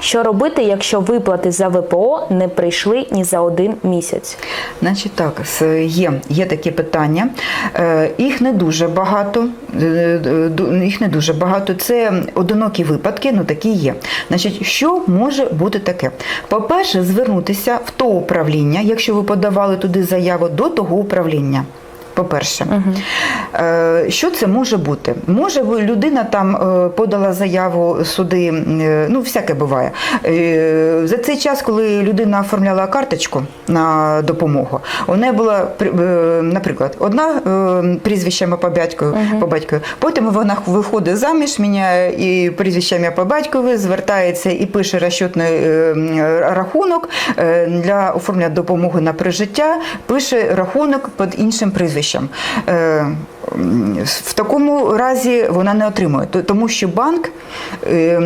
Що робити, якщо виплати за ВПО не прийшли ні за один місяць? Значить, так, є, є такі питання. Е, Їх не дуже багато. е, Їх не дуже багато. Це одинокі випадки, ну такі є. Значить, що може бути таке? По-перше, звернутися в то управління, якщо ви подавали туди заяву, до того управління. По-перше, Е, що це може бути? Може, людина там е, подала заяву суди, е, ну всяке буває. За цей час, коли людина оформляла карточку на допомогу, у неї була, наприклад, одна прізвище по батькові, по батькові, потім вона виходить заміж, міняє і прізвище по батькові, звертається і пише розчетний рахунок для оформлення допомоги на прижиття, пише рахунок під іншим прізвищем. Е, м, В такому разі вона не отримує, тому що банк е,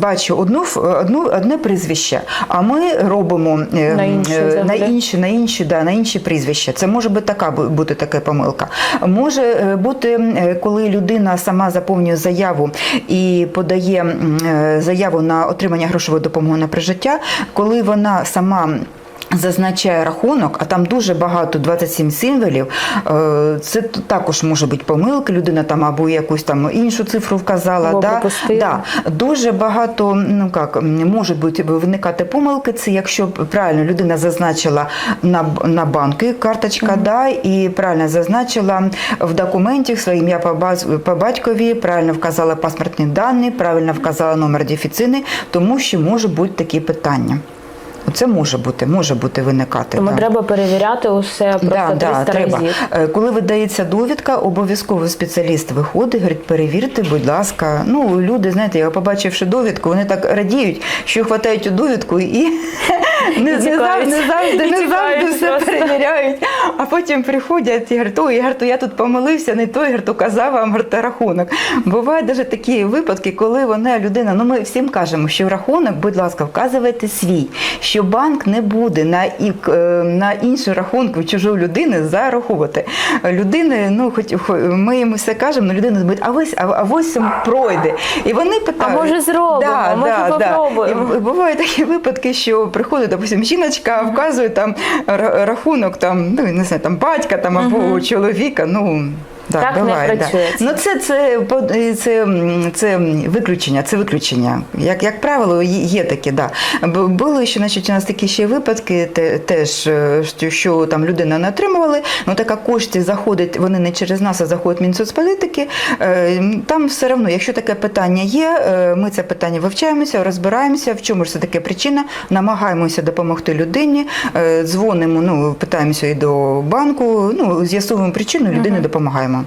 бачить одну, одну, одне прізвище, а ми робимо е, На інші е, на інші, на інші, да, на інші прізвища. Це може бути така бути така помилка. Може е, бути, е, коли людина сама заповнює заяву і подає е, заяву на отримання грошової допомоги на прижиття, коли вона сама. Зазначає рахунок, а там дуже багато 27 символів. е, Це також може бути помилка. Людина там або якусь там іншу цифру вказала. Або да, да. Дуже багато ну як м, можуть бути виникати помилки. Це якщо правильно людина зазначила на, на банки карточка, да, і правильно зазначила в документі своє ім'я по батькові, правильно вказала паспортні дані, правильно вказала номер дефіцини, тому що може бути такі питання. Це може бути, може бути виникати. Тому да. треба перевіряти усе просто Да, 300 да, треба. разів. Е, Коли видається довідка, обов'язково спеціаліст виходить, говорить, перевірте, будь ласка. Ну, люди, знаєте, я побачивши довідку, вони так радіють, що хватають у довідку і не, не, завжди, не завжди, не завжди все просто. перевіряють. А потім приходять і ой, Ігор, то я тут помилився, не той, Ігор, то казав вам говорить, рахунок. Бувають навіть такі випадки, коли вона людина, ну ми всім кажемо, що рахунок, будь ласка, вказуйте свій, що банк не буде на, і- е, на інші рахунки чужої людини зараховувати. Людини, ну хоч хо- ми їм все кажемо, але людина думає, а ось, а, а ось пройде. І вони питають. може, зробимо, а може, попробуємо. І бувають такі випадки, що приходить, допустим, жіночка, вказує там рахунок там, ну не знаю, там батька там або чоловіка. Ну да, Так не буває, працює. Да. Ну це, це, це, це виключення, це виключення. Як, як правило, є такі, да. Були ще, значить, у нас такі ще випадки, те, теж, е, що, що там людина не отримували, ну така кошти заходить, вони не через нас, а заходять Мінсоцполітики. Е, Там все одно, якщо таке питання є, е, ми це питання вивчаємося, розбираємося, в чому ж це таке причина, намагаємося допомогти людині, дзвонимо, ну, питаємося і до банку, ну, з'ясовуємо причину, людині допомагаємо.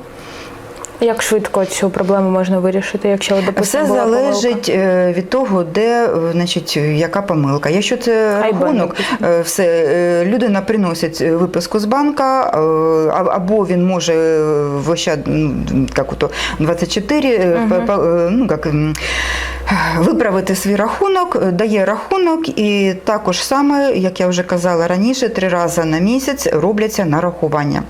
Як швидко цю проблему можна вирішити, якщо допустимо, Все була залежить е, від того, де е, значить, яка помилка. Якщо це рахунок, е, все людина приносить виписку з банка, або він може в Ощад, як ото 24 е, по- по- е, ну, як, виправити свій рахунок, дає рахунок, і також саме, як я вже казала раніше, три рази на місяць робляться нарахування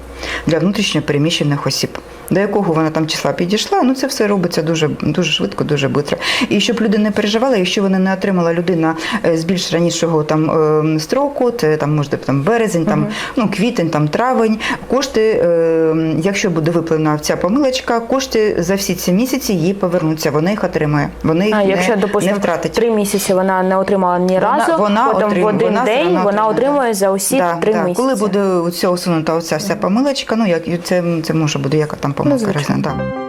для внутрішньо переміщених осіб. До якого вона там числа підійшла, ну це все робиться дуже дуже швидко, дуже швидко. І щоб люди не переживали, якщо вона не отримала людина е, з більш ранішого там е, строку, це там може там березень, там ну квітень, там травень. Кошти, е, якщо буде виплена ця помилочка, кошти за всі ці місяці їй повернуться. Вона їх отримає. Вони їх А не, якщо, не допустимо, втратить. три місяці вона не отримала ні Вона- разу, вона потім отримує, в один вона день вона отримує, отримує да. за усі Да, три да. місяці. Коли буде у ця усунута оця вся помилочка, ну як це, це може буде яка там помилка звичайно. різна. Да.